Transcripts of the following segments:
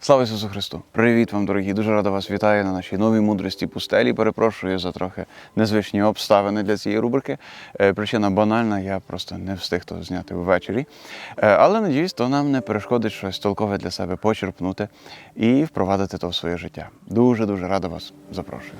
Слава Ісусу Христу! Привіт вам, дорогі! Дуже рада вас вітаю на нашій новій мудрості пустелі. Перепрошую за трохи незвичні обставини для цієї рубрики. Е, Причина банальна, я просто не встиг то зняти ввечері. Е, Але надіюсь, то нам не перешкодить щось толкове для себе почерпнути і впровадити то в своє життя. Дуже дуже рада вас запрошую.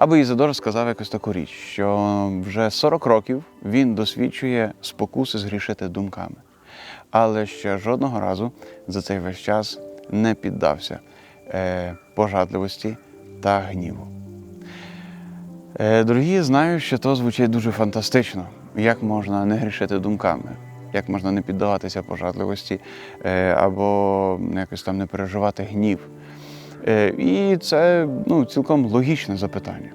Або Ізидор сказав якось таку річ, що вже 40 років він досвідчує спокуси згрішити думками, але ще жодного разу за цей весь час не піддався е, пожадливості та гніву. Е, Дорогі, знаю, що то звучить дуже фантастично. Як можна не грішити думками, як можна не піддаватися пожадливості е, або якось там не переживати гнів. Е, І це ну, цілком логічне запитання.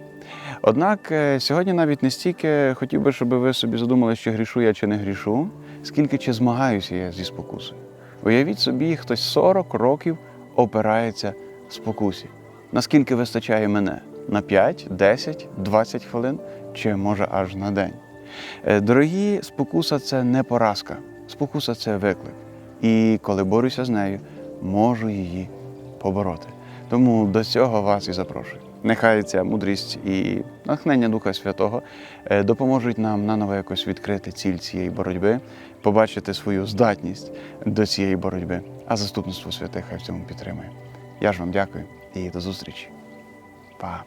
Однак е, сьогодні навіть не стільки хотів би, щоб ви собі задумали, чи грішу я чи не грішу, скільки чи змагаюся я зі спокусою. Уявіть собі, хтось 40 років опирається в спокусі. Наскільки вистачає мене? На 5, 10, 20 хвилин чи може аж на день? Е, Дорогі, спокуса це не поразка, спокуса це виклик. І коли борюся з нею, можу її побороти. Тому до цього вас і запрошую. Нехай ця мудрість і натхнення Духа Святого е, допоможуть нам наново якось відкрити ціль цієї боротьби, побачити свою здатність до цієї боротьби, а заступництво святих хай в цьому підтримує. Я ж вам дякую і до зустрічі. Па!